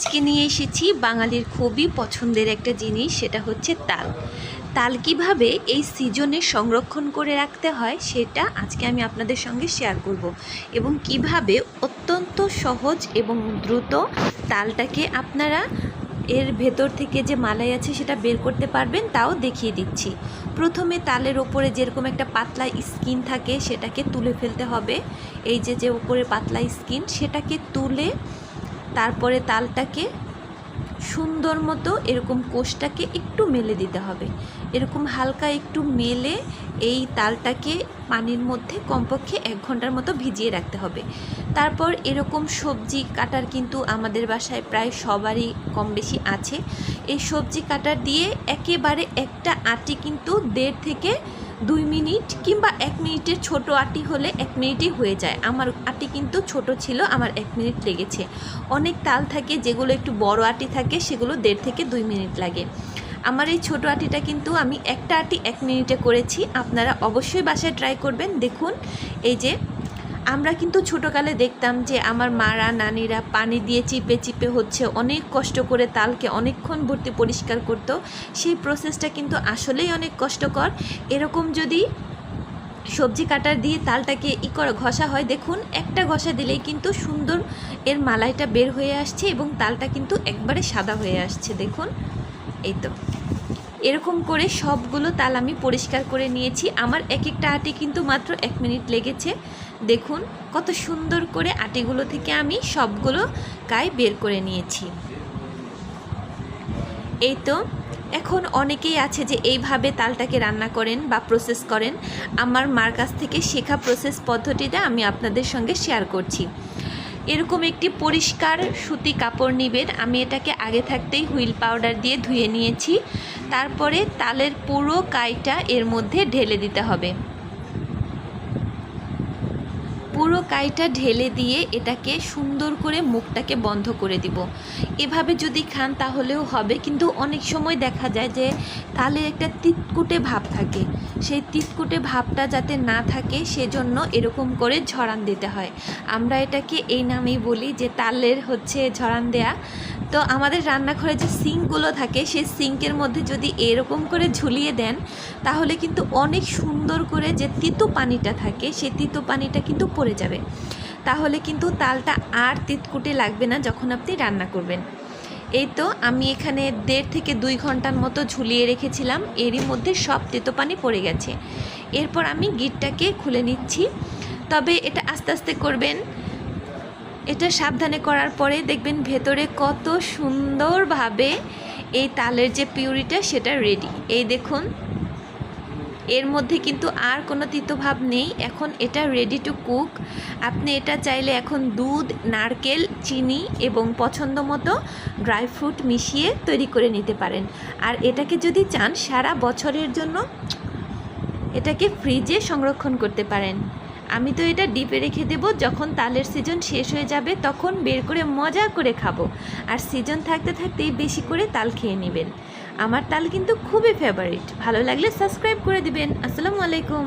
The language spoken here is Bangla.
আজকে নিয়ে এসেছি বাঙালির খুবই পছন্দের একটা জিনিস, সেটা হচ্ছে তাল। তাল কীভাবে এই সিজনে সংরক্ষণ করে রাখতে হয়, সেটা আজকে আমি আপনাদের সঙ্গে শেয়ার করব এবং কীভাবে অত্যন্ত সহজ এবং দ্রুত তালটাকে আপনারা এর ভেতর থেকে যে মালাই আছে সেটা বের করতে পারবেন, তাও দেখিয়ে দিচ্ছি। প্রথমে তালের ওপরে যেরকম একটা পাতলা স্কিন থাকে, সেটাকে তুলে ফেলতে হবে। এই যে যে ওপরে পাতলা স্কিন, সেটাকে তুলে তারপরে তালটাকে সুন্দর মতো এরকম কোষটাকে একটু মেলে দিতে হবে। এরকম হালকা একটু মেলে এই তালটাকে পানির মধ্যে কমপক্ষে এক ঘণ্টার মতো ভিজিয়ে রাখতে হবে। তারপর এরকম সবজি কাটার কিন্তু আমাদের বাসায় প্রায় সবারই কম বেশি আছে। এই সবজি কাটার দিয়ে একেবারে একটা আটি কিন্তু দেড় থেকে দুই মিনিট কিংবা এক মিনিটের ছোট আটি হলে এক মিনিটই হয়ে যায়। আমার আটি কিন্তু ছোট ছিল, আমার এক মিনিট লেগেছে। অনেক তাল থাকে, যেগুলো একটু বড় আটি থাকে, সেগুলো দেড় থেকে দুই মিনিট লাগে। আমার এই ছোট আটিটা কিন্তু আমি একটা আটি এক মিনিটে করেছি। আপনারা অবশ্যই বাসায় ট্রাই করবেন। দেখুন, এই যে আমরা কিন্তু ছোটোকালে দেখতাম যে আমার মারা, নানিরা পানি দিয়ে চিপে চিপে হচ্ছে অনেক কষ্ট করে তালকে অনেকক্ষণ ভর্তি পরিষ্কার করতো। সেই প্রসেসটা কিন্তু আসলেই অনেক কষ্টকর। এরকম যদি সবজি কাটার দিয়ে তালটাকে ই করে, ঘষা হয়, দেখুন একটা ঘষা দিলেই কিন্তু সুন্দর এর মালাইটা বের হয়ে আসছে এবং তালটা কিন্তু একবারে সাদা হয়ে আসছে, দেখুন। এই তো। এরকম করে সবগুলো তাল আমি পরিষ্কার করে নিয়েছি। আমার এক একটা আটি কিন্তু মাত্র এক মিনিট লেগেছে। দেখুন, কত সুন্দর করে আটিগুলো থেকে আমি সবগুলো গায়ে বের করে নিয়েছি। এই তো, এখন অনেকেই আছে যে এইভাবে তালটাকে রান্না করেন বা প্রসেস করেন। আমার মার কাছ থেকে শেখা প্রসেস পদ্ধতিটা আমি আপনাদের সঙ্গে শেয়ার করছি। এরকম একটি পরিষ্কার সুতি কাপড় নেবেন, আমি এটাকে আগে থাকতেই হুইল পাউডার দিয়ে ধুয়ে নিয়েছি। তারপরে তালের পুরো কাইটা এর মধ্যে ঢেলে দিতে হবে। পুরো কাইটা ঢেলে দিয়ে এটাকে সুন্দর করে মুখটাকে বন্ধ করে দিব। এভাবে যদি খান তাহলেও হবে। কিন্তু অনেক সময় দেখা যায় যে তালের একটা তিতকুটে ভাব থাকে। সেই তিতকুটে ভাবটা যাতে না থাকে, সেজন্য এরকম করে ঝরান দিতে হয়। আমরা এটাকে এই নামেই বলি যে তালের হচ্ছে ঝরান দেয়া। তো আমাদের রান্নাঘরে যে সিঙ্কগুলো থাকে, সেই সিঙ্কের মধ্যে যদি এরকম করে ঝুলিয়ে দেন, তাহলে কিন্তু অনেক সুন্দর করে যে তিতো পানিটা থাকে, সেই তিতো পানিটা কিন্তু পড়ে যাবে। তাহলে কিন্তু তালটা আর তিতকুটে লাগবে না যখন আপনি রান্না করবেন। এই তো আমি এখানে দেড় থেকে দুই ঘণ্টার মতো ঝুলিয়ে রেখেছিলাম। এরই মধ্যে সব তেতো পানি পড়ে গেছে। এরপর আমি গিটটাকে খুলে নিচ্ছি। তবে এটা আস্তে আস্তে করবেন। এটা সাবধানে করার পরে দেখবেন ভেতরে কত সুন্দরভাবে এই তালের যে পিউরিটা সেটা রেডি এই দেখুন এর মধ্যে কিন্তু আর কোনো তিতভাব নেই। এখন এটা রেডি টু কুক আপনি এটা চাইলে এখন দুধ, নারকেল, চিনি এবং পছন্দ মতো ড্রাই ফ্রুট মিশিয়ে তৈরি করে নিতে পারেন। আর এটাকে যদি চান, সারা বছরের জন্য এটাকে ফ্রিজে সংরক্ষণ করতে পারেন। আমি তো এটা ডিপে রেখে দেব। যখন তালের সিজন শেষ হয়ে যাবে, তখন বের করে মজা করে খাব। আর সিজন থাকতে থাকতেই বেশি করে তাল খেয়ে নেবেন। আমার তাল কিন্তু খুবই ফেভারিট ভালো লাগলে সাবস্ক্রাইব করে দিবেন। আসসালামু আলাইকুম।